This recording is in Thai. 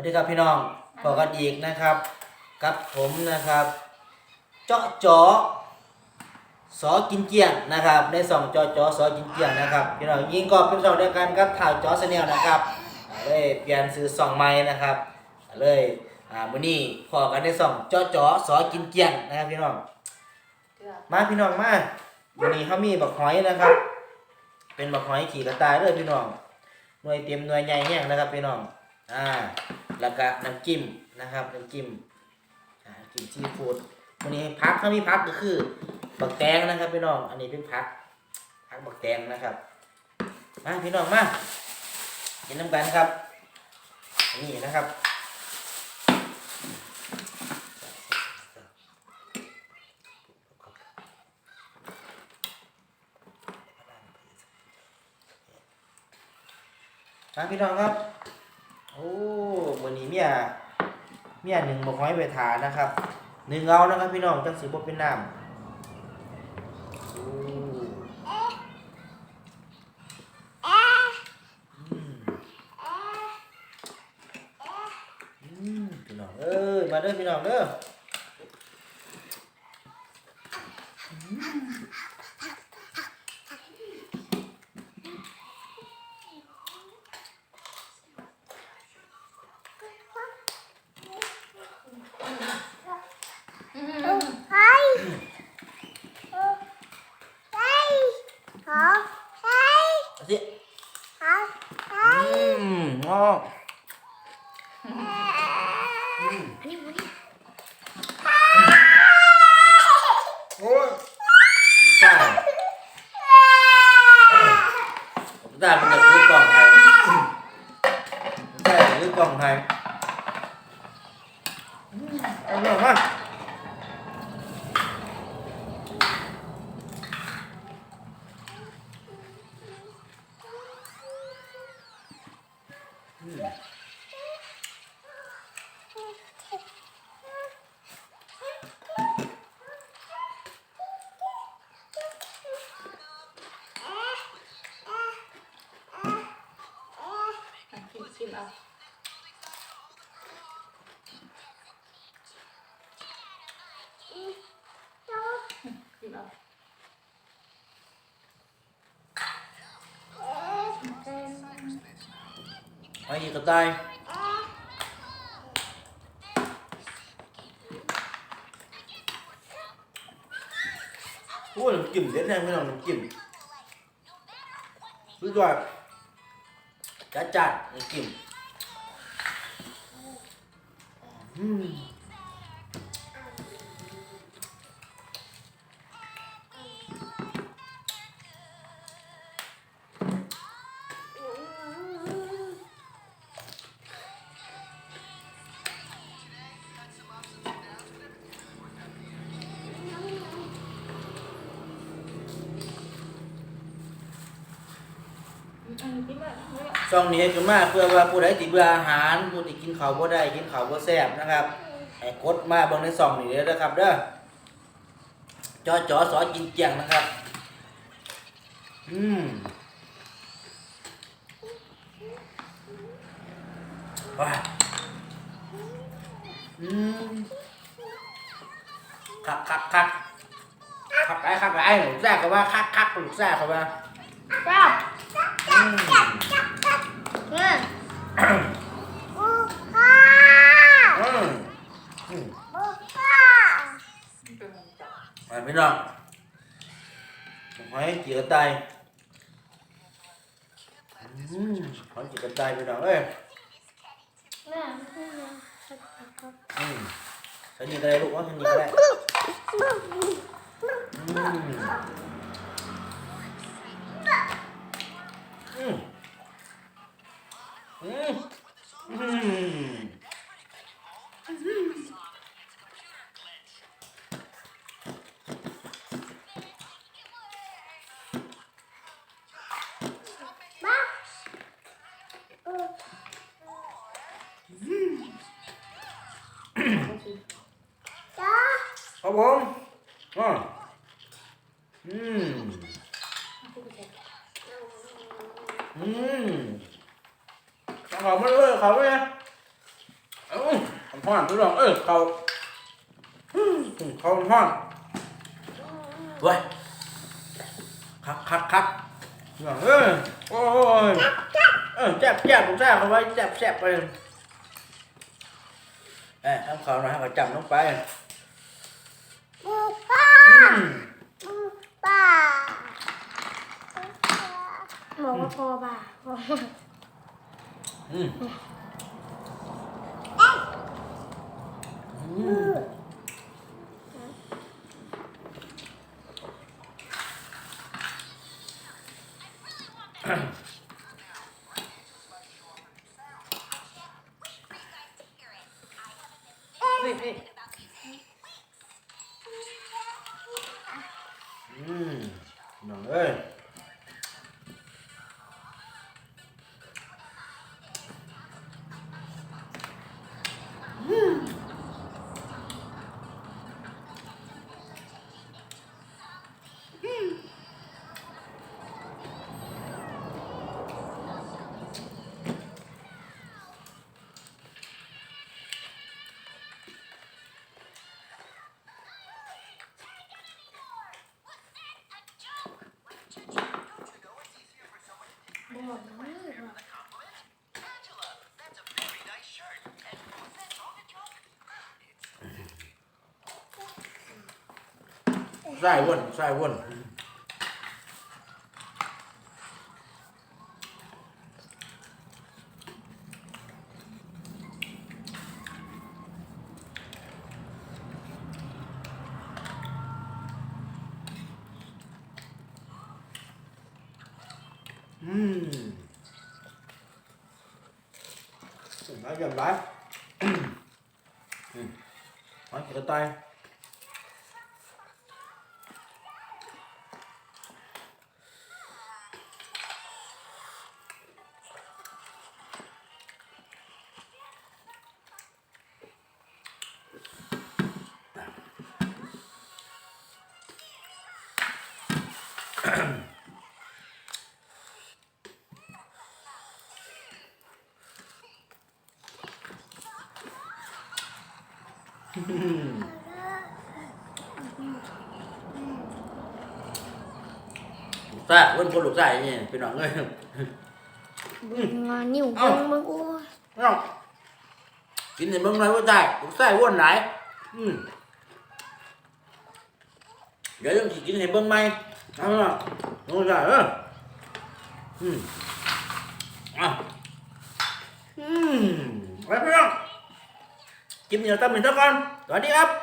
วัสดีครับพี่น้องพอกันอีกนะครับ กับผมนะครับ เจาะจอสอกินเกียงนะครับในสองเจาะจอสอกินเกียงนะครับพี่น้องยิงก็เป็นสองเดียวกันกับถ่ายจอสเนลนะครับเลยเปลี่ยนซื้อสองไม้นะครับเลยอ่ามื้อนี้พอกันในสองเจาะจอสอกินเกียงนะครับพี่น้องมาพี่น้องมาวันนี้เขามีบักหอยนะครับ เป็นบักหอยขี่กระต่ายเลยพี่น้องหน่วยเต็มหน่วยใหญ่แห้งนะครับพี่น้องอ่า แล้วก็น้ำจิ้มนะครับน้ำจิ้มอ่าจิ้มซีฟู้ดวันนี้พักถ้ามีพักก็คือบักแตงนะครับพี่น้อง อันนี้เป็นพักพักบักแตงนะครับมาพี่น้องมากินน้ำกันครับ นี่นะครับครับพี่น้องครับ เมียเมียหนึ่งบอกให้ไปทานะครับหนึ่งเอานะครับพี่น้องจังสือบ่เป็นน้ำอ้อืมอืมพี่น้องเอ้ยมาเด้อพี่น้องเด้อเอาสิอืมงอก โอ้ยใช่ได้มันจะซื้อกล่องไทยได้ซื้อกล่องไทยอืมเอาหน่อยมา ชิมชิมเอาชิมเอา ไอ้กระต่ายโอ้ยน้ำจิ้มเด็ดแน่พี่น้องน้ำจิ้มรู้จักจัดจัดน้ำจิ้มอืม ช่องนี้คือมาเพื่อว่าผู้ใดติดเบื่ออาหารผู้ที่กินข้าวบ่ได้กินข้าวบ่แซ่บนะครับให้กดมาเบิ่งในช่องนี้เด้อนะครับเด้อจอจอสอนกินเกียงนะครับ อืมว้าอืมคักคักคักคักไอ้คักไอ้หนูแซ่บเขาว่าคักคักหนูแซ่บเขาว่าเจ้าอืมเนี่ย อืมอืมมาพี่น้องผมให้จีกระต่ายอืมหอยจีกระต่ายพี่น้องเอ้ยอืมฉันนี่ก็ได้ลูกว่าฉันนี่ก็ได้อืม อืมอืมอืมครั บผมอ่าอืมอืมเอาเขามาเลยเขาเลยห้อนพี่น้องเอ้ยเขาอืมเขาห้อนเว้ยคักคักคักพี่น้องเอ้ยโอ้ยเออแจ๊บแจ๊บผมแซ่บเอาไว้แจ๊บแซ่บไปเอ้ยทำเขาวหน่อยให้เขาจำลงไปปูป้าอืมปูป้าบอกว่าพอบ่า พออืมอืม ใส่วนใส่วนอืม nói dần lại ừ. nói cái tay ta quên con lục dài nhỉ phải nói ngươi งา นนิ้วเอ้า เบิ่งเบิ่งโอ้ย không chính thì bưng nói với dài lục dài quên lại ừ để คลิปนี้เราต้องเป็นเท่ากันสวัสดีครับ